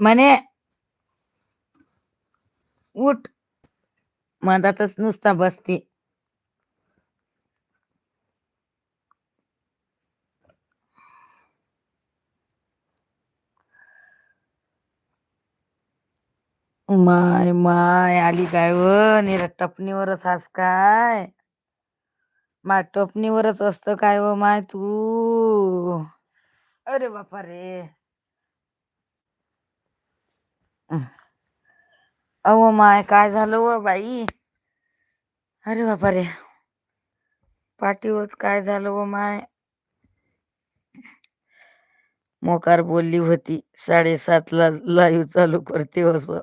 म्हणे उठ. मधातच नुसता बसते. माय माय आली काय व? निरा टपणीवरच हास काय? मा टपणीवरच असत काय व माय तू? अरे बापा रे. अहो माय काय झालं व बाई? अरे बापा रे पाठीवत काय झालं व माय? मोकार बोलली होती साडेसातला लाईव्ह चालू करते असं.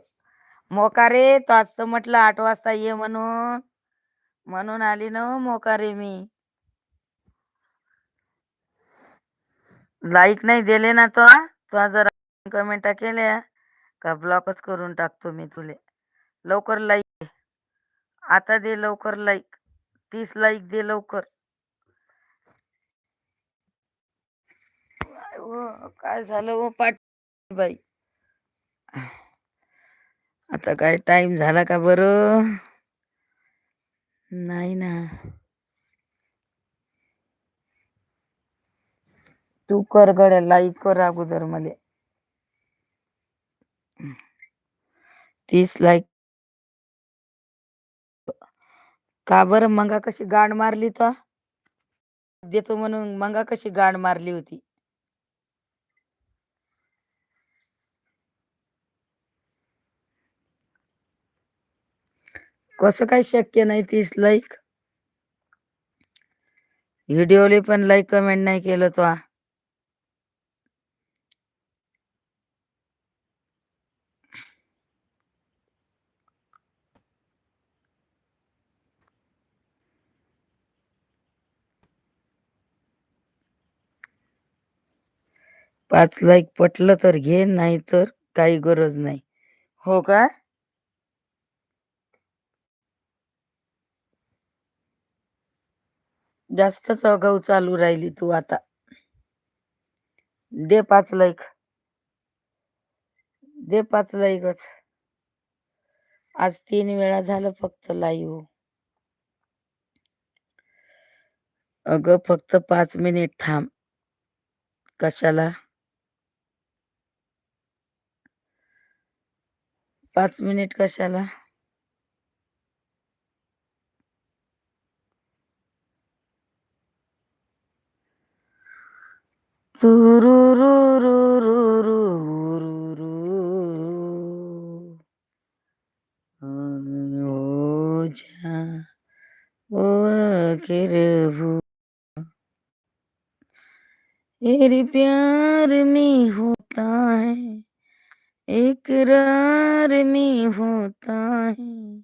मोकारे तो आज तर म्हटलं आठ वाजता ये म्हणून. म्हणून आली ना हो मोकारे मी. लाईक नाही दिले ना तो तो जरा कमेंटा केल्या. का ब्लॉकच करून टाकतो मी तुले. लवकर लाईक आता दे लवकर लाईक तीस लाईक दे लवकर. काय झालं हो पाट बाई. आता काय टाइम झाला का बरं? नाही ना. तू कर गड्या लाईक कर अगोदर मले. तीच लाईक का बरं मंगा कशी गाड मारली तो? देतो म्हणून मंगा कशी गाड मारली होती? कसं काय शक्य नाही तीस लाईक? व्हिडिओले पण लाईक कमेंट नाही केलं तो. पाच लाईक पटलं तर घे नाही तर काही गरज नाही. हो का? जास्तच अगाऊ चालू राहिली तू आता. दे पाच लाईक दे पाच लाईकच आज तीन वेळा झालं फक्त लाईव्ह अगं फक्त पाच मिनिट थांब. कशाला? पाच मिनिट कशाला? हो हो हो। तेरे प्यार में होता है इकरार में होता है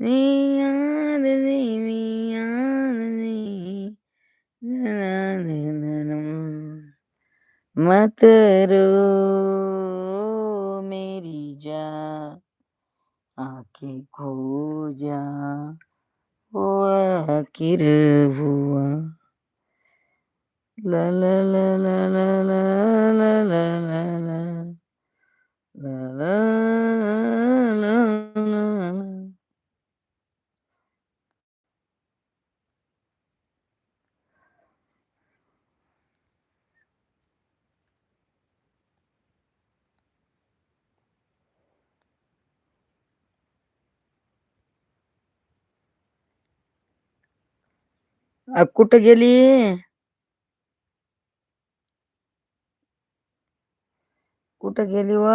नी याद नहीं याद नहीं ना ना ना ना मत रो मेरी जान आंखें खो जा ओ आखिर हुआ ला ला ला ला ला ला ला ला ला ला ला ला ला ला ला. अ, कुठं गेली कुठं गेली व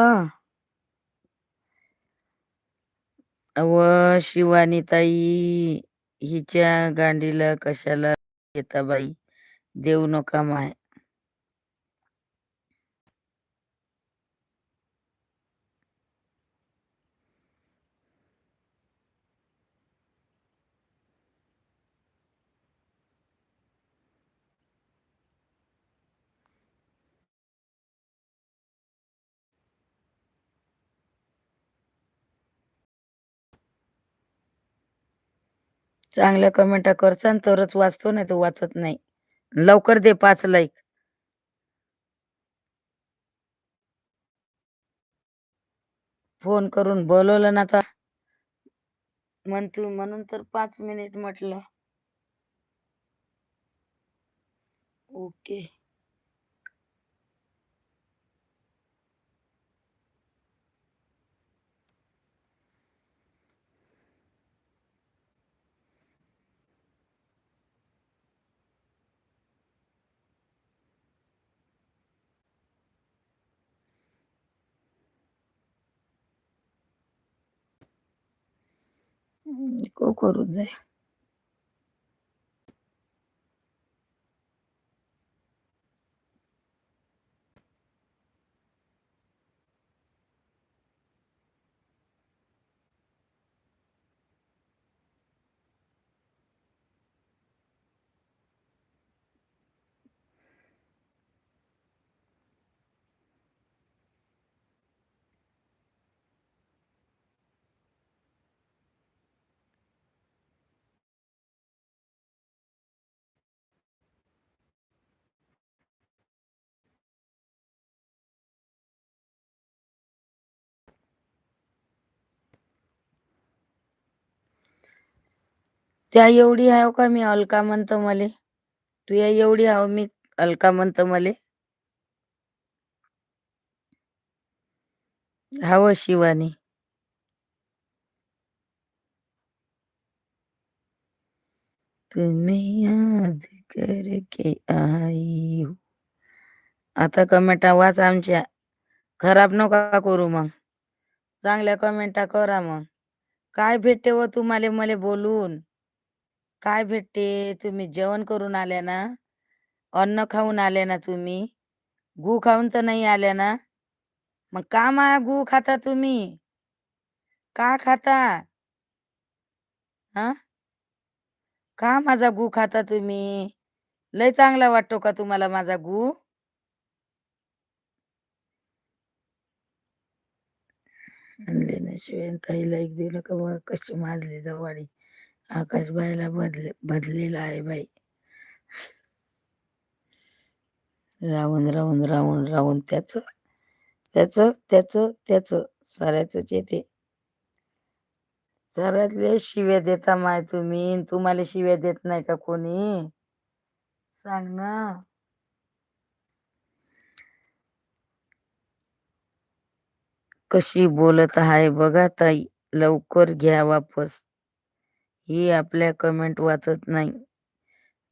अव शिवानीताई हिच्या गांडीला कशाला येता बाई? देऊ नका माय. चांगल्या कमेंटा करसान तरच वाचतो नाही तर वाचत नाही. लवकर दे पाच लाईक फोन करून बोलवलं ना आता. म्हण तू म्हणून तर पाच मिनिट म्हटलं. ओके को करू जाय त्या एवढी हाव का मी अलका म्हणतो मले? तू या एवढी हाव मी अलका म्हणतो मले? हाव शिवानी. तुम्ही याद करके आई हो. आता कमेंटा वाच आमच्या. खराब नका करू मग. चांगल्या कमेंटा करा मग. काय भेटते व तुम्हाला मले बोलून? काय भेटते? तुम्ही जेवण करून आल्या ना? अन्न खाऊन आल्या ना तुम्ही? गू खाऊन तर नाही आल्या ना? मग का मा गू खाता तुम्ही? का खाता? हा का माझा गू खाता तुम्ही? लय चांगला वाटतो का तुम्हाला माझा गू? आणले ना शिवाय ताईला एक दिलं का बघा कशी माजली जवाडी. आकाशबाईला बदले बदलेला आहे बाई. राहून राहून राहून राहून त्याच त्याच त्याच त्याच साऱ्याच येते. साऱ्यातले शिव्या देता माय तुम्ही तुम्हाला शिव्या देत नाही का कोणी? सांग ना. कशी बोलत आहे बघा ताई लवकर घ्या वापस. ही आपल्या कमेंट वाचत नाही.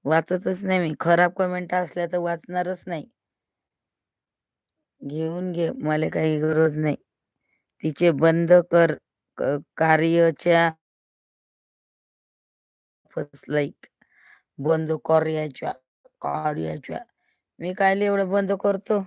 वाचतच नाही मी. खराब कमेंट असल्या तर वाचणारच नाही. घेऊन घे. मला काही गरज नाही. तिचे बंद कर. क- कार्यच्या लाईक बंद कार्याच्या कार्याच्या. मी काय एवढं बंद करतो?